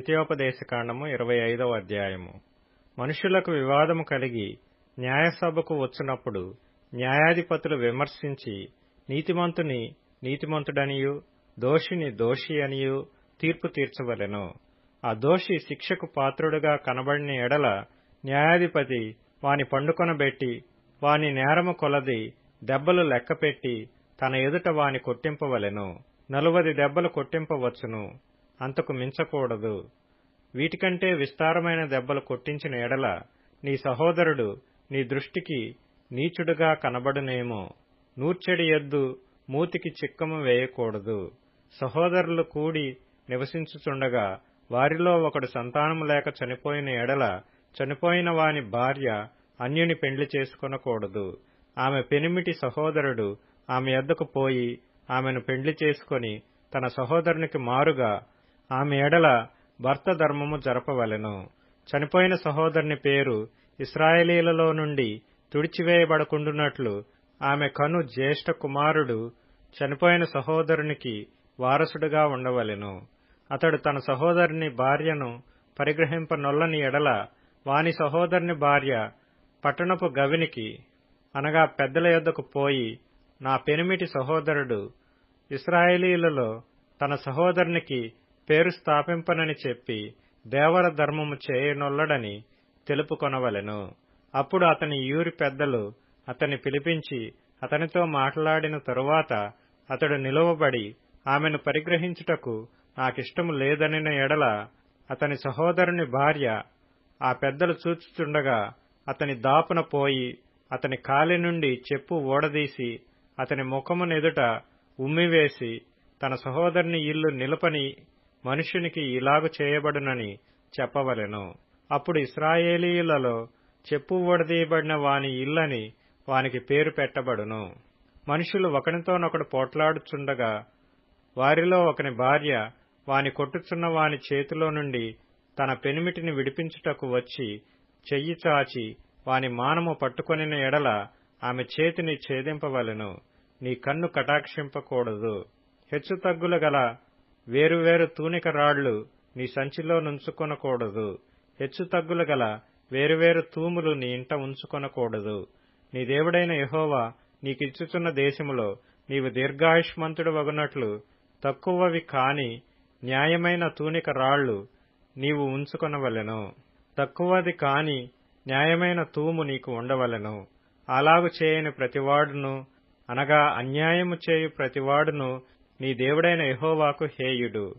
ద్వితీయోపదేశకాండము ఇరవై ఐదవ అధ్యాయము. మనుషులకు వివాదము కలిగి న్యాయసభకు వచ్చినప్పుడు న్యాయాధిపతులు విమర్శించి నీతిమంతుని నీతిమంతుడనియు దోషిని దోషి అనియు తీర్పు తీర్చవలెను. ఆ దోషి శిక్షకు పాత్రుడుగా కనబడిన ఎడల న్యాయాధిపతి వాని పండుకొనబెట్టి వాని నేరము కొలది దెబ్బలు లెక్కపెట్టి తన ఎదుట వాని కొట్టింపవలెను. నలువది దెబ్బలు కొట్టింపవచ్చును. అంతకు మించకూడదు. వీటికంటే విస్తారమైన దెబ్బలు కొట్టించిన ఎడల నీ సహోదరుడు నీ దృష్టికి నీచుడుగా కనబడునేమో. నూర్చెడి ఎద్దు మూతికి చిక్కము వేయకూడదు. సహోదరులు కూడి నివసించుచుండగా వారిలో ఒకడు సంతానము లేక చనిపోయిన ఎడల చనిపోయిన వాని భార్య అన్యుని పెండ్లి చేసుకొనకూడదు. ఆమె పెనిమిటి సహోదరుడు ఆమె ఎద్దకు పోయి ఆమెను పెండ్లి చేసుకొని తన సహోదరునికి మారుగా ఆమె ఎడల భర్త ధర్మము జరపవలెను. చనిపోయిన సహోదరుని పేరు ఇస్రాయేలీలలో నుండి తుడిచివేయబడకుండునట్లు ఆమె కను జ్యేష్ఠ కుమారుడు చనిపోయిన సహోదరునికి వారసుడుగా ఉండవలెను. అతడు తన సహోదరుని భార్యను పరిగ్రహింపనొల్లని ఎడల వాని సహోదరుని భార్య పట్టణపు గవినికి అనగా పెద్దల యొద్దకు పోయి నా పెనిమిటి సహోదరుడు ఇస్రాయేలీలలో తన సహోదరునికి పేరు స్థాపింపనని చెప్పి దేవర ధర్మము చేయనొల్లడని తెలుపుకొనవలెను. అప్పుడు అతని యూరి పెద్దలు అతన్ని పిలిపించి అతనితో మాట్లాడిన తరువాత అతడు నిలువబడి ఆమెను పరిగ్రహించుటకు నాకిష్టము లేదనిన ఎడల అతని సహోదరుని భార్య ఆ పెద్దలు చూచుచుండగా అతని దాపున పోయి అతని కాలి నుండి చెప్పు ఓడదీసి అతని ముఖమునెదుట ఉమ్మివేసి తన సహోదరుని ఇల్లు నిలపని మనుష్యునికి ఇలాగు చేయబడునని చెప్పవలెను. అప్పుడు ఇస్రాయేలీయులలో చెప్పు ఓడదీయబడిన వాని ఇల్లని వానికి పేరు పెట్టబడును. మనుషులు ఒకనితోనొకడు పోట్లాడుచుండగా వారిలో ఒకని భార్య వాని కొట్టుచున్న వాని చేతిలో నుండి తన పెనిమిటిని విడిపించుటకు వచ్చి చెయ్యి చాచి వాని మానము పట్టుకొనిన ఎడల ఆమె చేతిని ఛేదింపవలెను. నీ కన్ను కటాక్షింపకూడదు. హెచ్చుతగ్గులు గల వేరువేరు తూనిక రాళ్ళు నీ సంచిలో నుంచుకొనకూడదు. హెచ్చుతగ్గులు గల వేరువేరు తూములు నీ ఇంట ఉంచుకొనకూడదు. నీ దేవుడైన యహోవా నీకిచ్చుచున్న దేశములో నీవు దీర్ఘాయుష్మంతుడు వగునట్లు తక్కువవి కాని న్యాయమైన తూనిక రాళ్ళు నీవు ఉంచుకొనవలెను. తక్కువది కాని న్యాయమైన తూము నీకు ఉండవలెను. అలాగు చేయని ప్రతివాడును అనగా అన్యాయము చేయు ప్రతివాడును నీ దేవుడైన యహోవాకు హేయుడు.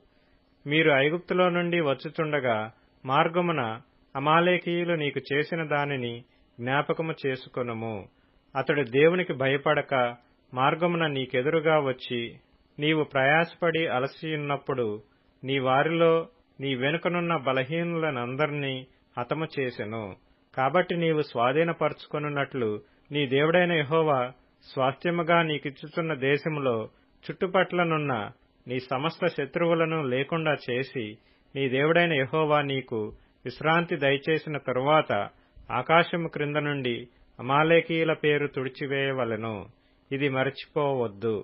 మీరు ఐగుప్తులో నుండి వచ్చుచుండగా మార్గమున అమాలేకీయులు నీకు చేసిన దానిని జ్ఞాపకము చేసుకొనుము. అతడు దేవునికి భయపడక మార్గమున నీకెదురుగా వచ్చి నీవు ప్రయాసపడి అలసియున్నప్పుడు నీ వారిలో నీ వెనుకనున్న బలహీనులనందరినీ హతము చేసెను. కాబట్టి నీవు స్వాధీనపరుచుకొనున్నట్లు నీ దేవుడైన యహోవా స్వాస్థ్యముగా నీకిచ్చుచున్న దేశములో చుట్టుపట్లనున్న నీ సమస్త శత్రువులను లేకుండా చేసి నీ దేవుడైన యహోవా నీకు విశ్రాంతి దయచేసిన తరువాత ఆకాశము క్రింద నుండి అమాలేకీయుల పేరు తుడిచివేయవలెను. ఇది మరచిపోవద్దు.